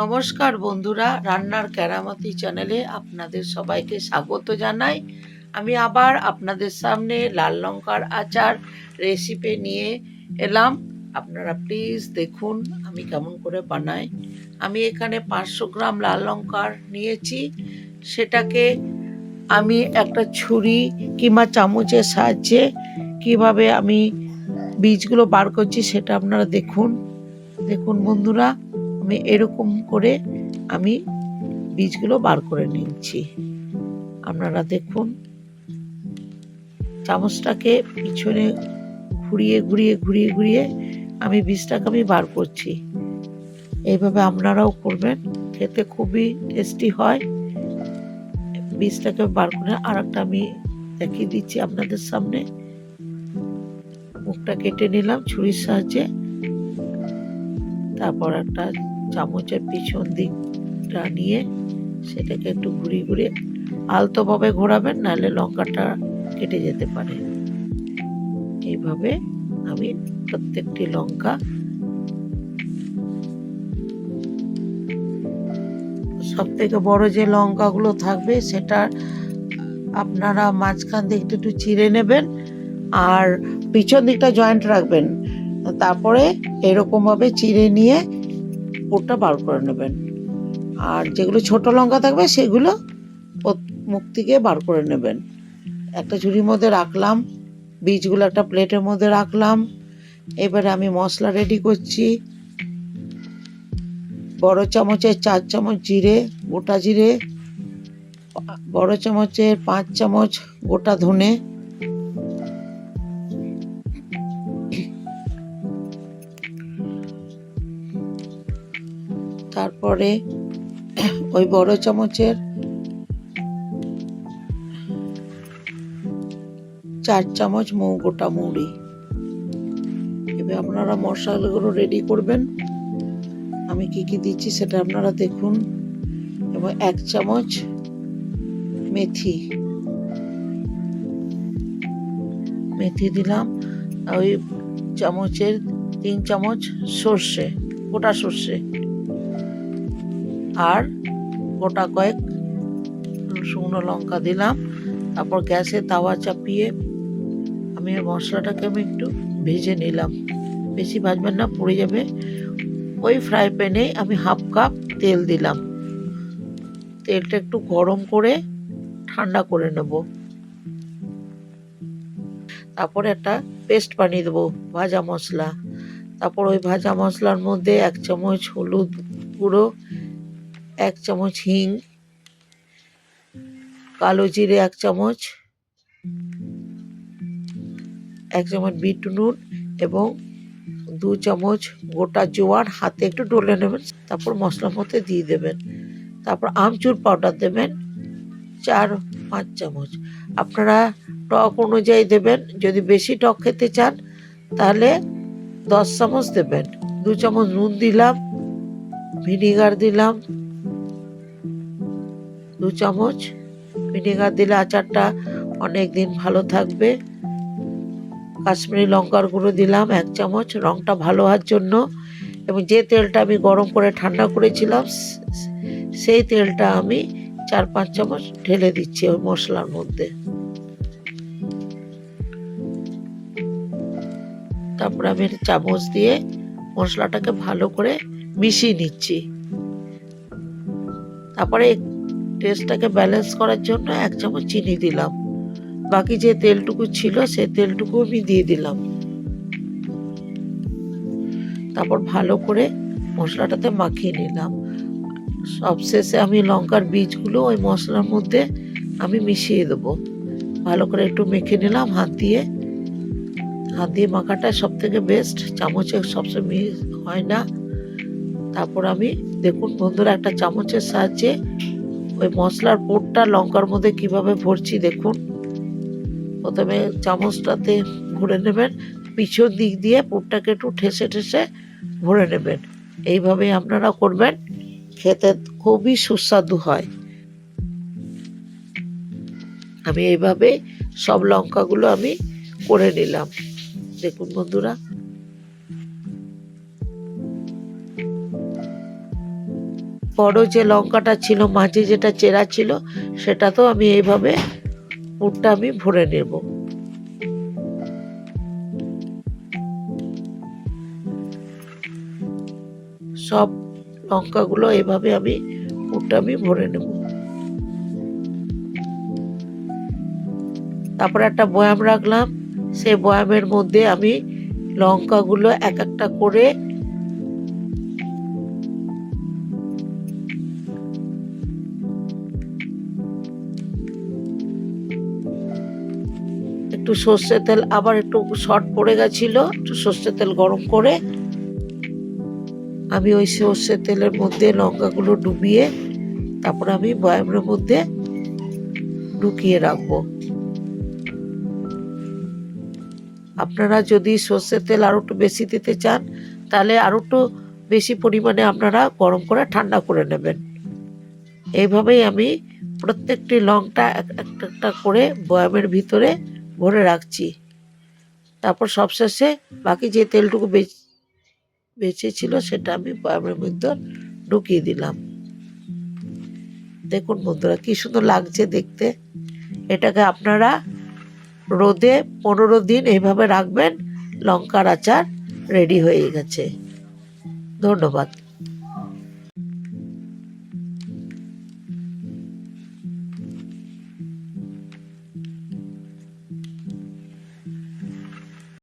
নমস্কার বন্ধুরা, রান্নার কেরামতি চ্যানেলে আপনাদের সবাইকে স্বাগত জানাই। আমি আবার আপনাদের সামনে লাল লঙ্কার আচার রেসিপি নিয়ে এলাম। আপনারা প্লিজ দেখুন আমি কেমন করে বানাই। আমি এখানে পাঁচশো গ্রাম লাল লঙ্কার নিয়েছি। সেটাকে আমি একটা ছুরি কিংবা চামচের সাহায্যে কীভাবে আমি বীজগুলো বার করছি সেটা আপনারা দেখুন। দেখুন বন্ধুরা আমি এরকম করে আমি বীজগুলো বার করে নিচ্ছি। আপনারা দেখুন, চামচটাকে পিছনে ঘুরিয়ে ঘুরিয়ে ঘুরিয়ে ঘুরিয়ে আমি বীজটাকে আমি বার করছি। এইভাবে আপনারাও করবেন, খেতে খুবই টেস্টি হয়। বীজটাকে বার করে আর একটা আমি দেখিয়ে দিচ্ছি আপনাদের সামনে। মুখটা কেটে নিলাম ছুরির সাহায্যে। তারপর একটা চামচের পিছন দিকটা নিয়ে সেটাকে একটু ঘুরিয়ে ঘুরিয়ে আলতোভাবে ঘোরাবেন, নাহলে লঙ্কাটা কেটে যেতে পারে। এইভাবে আমি প্রত্যেকটি লঙ্কা সব থেকে বড় যে লঙ্কাগুলো থাকবে সেটা আপনারা মাঝখান দিকটা একটু চিড়ে নেবেন আর পিছন দিকটা জয়েন্ট রাখবেন। তারপরে এরকমভাবে চিড়ে নিয়ে পুরটা বার করে নেবেন। আর যেগুলো ছোট লঙ্কা থাকবে, সেগুলো মুখ থেকে বার করে নেবেন। একটা ঝুড়ির মধ্যে রাখলাম, বীজগুলো একটা প্লেটের মধ্যে রাখলাম। এবারে আমি মশলা রেডি করছি। বড় চামচের চার চামচ জিরে, গোটা জিরে, বড় চামচের পাঁচ চামচ গোটা ধনে তারপরে ওই বড় চামচের চার চামচ মৌ গোটা মৌরি এবার আপনারা মশলাগুলো রেডি করবেন। আমি কি কি দিচ্ছি সেটা আপনারা দেখুন। এবং এক চামচ মেথি। মেথি দিলাম। ওই চামচের তিন চামচ সর্ষে, গোটা সর্ষে। আর গোটা কয়েক শুকনো লঙ্কা দিলাম। তারপর গ্যাসে তাওয়া চাপিয়ে আমি মশলাটাকে আমি একটু ভেজে নিলাম। বেশি ভাজবেন না, পড়ে যাবে। ওই ফ্রাই প্যানে আমি হাফ কাপ তেল দিলাম। তেলটা একটু গরম করে ঠান্ডা করে নেব। তারপরে একটা পেস্ট বানিয়ে দেবো, ভাজা মশলা। তারপর ওই ভাজা মশলার মধ্যে এক চামচ হলুদ গুঁড়ো এক চামচ হিং, কালো জিরে এক চামচ এক চামচ বিট নুন এবং দু চামচ গোটা জোয়ার হাতে একটু ডলে নেবেন, তারপর মশলার মধ্যে দিয়ে দেবেন। তারপর আমচুর পাউডার দেবেন, চার, পাঁচ চামচ। আপনারা টক অনুযায়ী দেবেন, যদি বেশি টক খেতে চান, তাহলে দশ চামচ দেবেন। দু চামচ নুন দিলাম, ভিনিগার দিলাম দু চামচ ভিনেগার দিলে আচারটা অনেক দিন ভালো থাকবে। কাশ্মীরি লঙ্কার গুঁড়ো দিলাম এক চামচ রঙটা ভালো হওয়ার জন্য। এবং যে তেলটা আমি গরম করে ঠান্ডা করেছিলাম, সেই তেলটা আমি চার পাঁচ চামচ ঢেলে দিচ্ছি ওই মশলার মধ্যে। তারপরে আমি চামচ দিয়ে মশলাটাকে ভালো করে মিশিয়ে নিচ্ছি। তারপরে টেস্টটাকে ব্যালেন্স করার জন্য এক চামচ চিনি দিলাম। বাকি যে তেলটুকু ছিল সেই তেলটুকু আমি দিয়ে দিলাম। তারপর ভালো করে মশলাটাতে মাখিয়ে নিলাম। সবশেষে আমি লঙ্কার বীজগুলো ওই মশলার মধ্যে আমি মিশিয়ে দেবো। ভালো করে একটু মেখে নিলাম, হাত দিয়ে। হাত দিয়ে মাখাটা সব থেকে বেস্ট চামচে সবসময় হয় না। তারপর আমি, দেখুন বন্ধুরা, একটা চামচের সাহায্যে ওই মশলার পোটটা লঙ্কার মধ্যে কীভাবে ভরছি দেখুন। প্রথমে চামচটাতে ভরে নেবেন, পিছন দিক দিয়ে পোটটাকে একটু ঠেসে ঠেসে ভরে নেবেন। এইভাবে আপনারা করবেন, খেতে খুবই সুস্বাদু হয়। আমি এইভাবে সব লঙ্কাগুলো আমি করে নিলাম। দেখুন বন্ধুরা বড় যে লঙ্কাটা ছিল, মাঝে যেটা চেরা ছিল সেটা তো আমি এইভাবে পুরটা আমি ভরে নেব। সব লঙ্কাগুলো এভাবে আমি পুরটা আমি ভরে নেব। তারপর একটা বয়াম রাখলাম, সেই বয়ামের মধ্যে আমি লঙ্কাগুলো এক একটা করে একটু সর্ষে তেল, আবার একটু শর্ট পড়ে গেছিল, একটু সর্ষে তেল গরম করে আমি ওই সর্ষে তেলের মধ্যে লঙ্কাগুলো ডুবিয়ে তারপর আমি বয়ামের মধ্যে ঢুকিয়ে রাখব। আপনারা যদি সর্ষের তেল আরও একটু বেশি দিতে চান, তাহলে আরও একটু বেশি পরিমাণে আপনারা গরম করে ঠান্ডা করে নেবেন। এইভাবেই আমি প্রত্যেকটি লংটা এক- একটা একটা করে বয়ামের ভিতরে ভরে রাখছি। তারপর সবশেষে বাকি যে তেলটুকু বেচ- ছিল সেটা আমি বয়ামের মধ্যে ঢুকিয়ে দিলাম। দেখুন বন্ধুরা, কি সুন্দর লাগছে দেখতে। এটাকে আপনারা রোদে পনেরো দিন এইভাবে রাখবেন, লঙ্কার আচার রেডি হয়ে গেছে। ধন্যবাদ।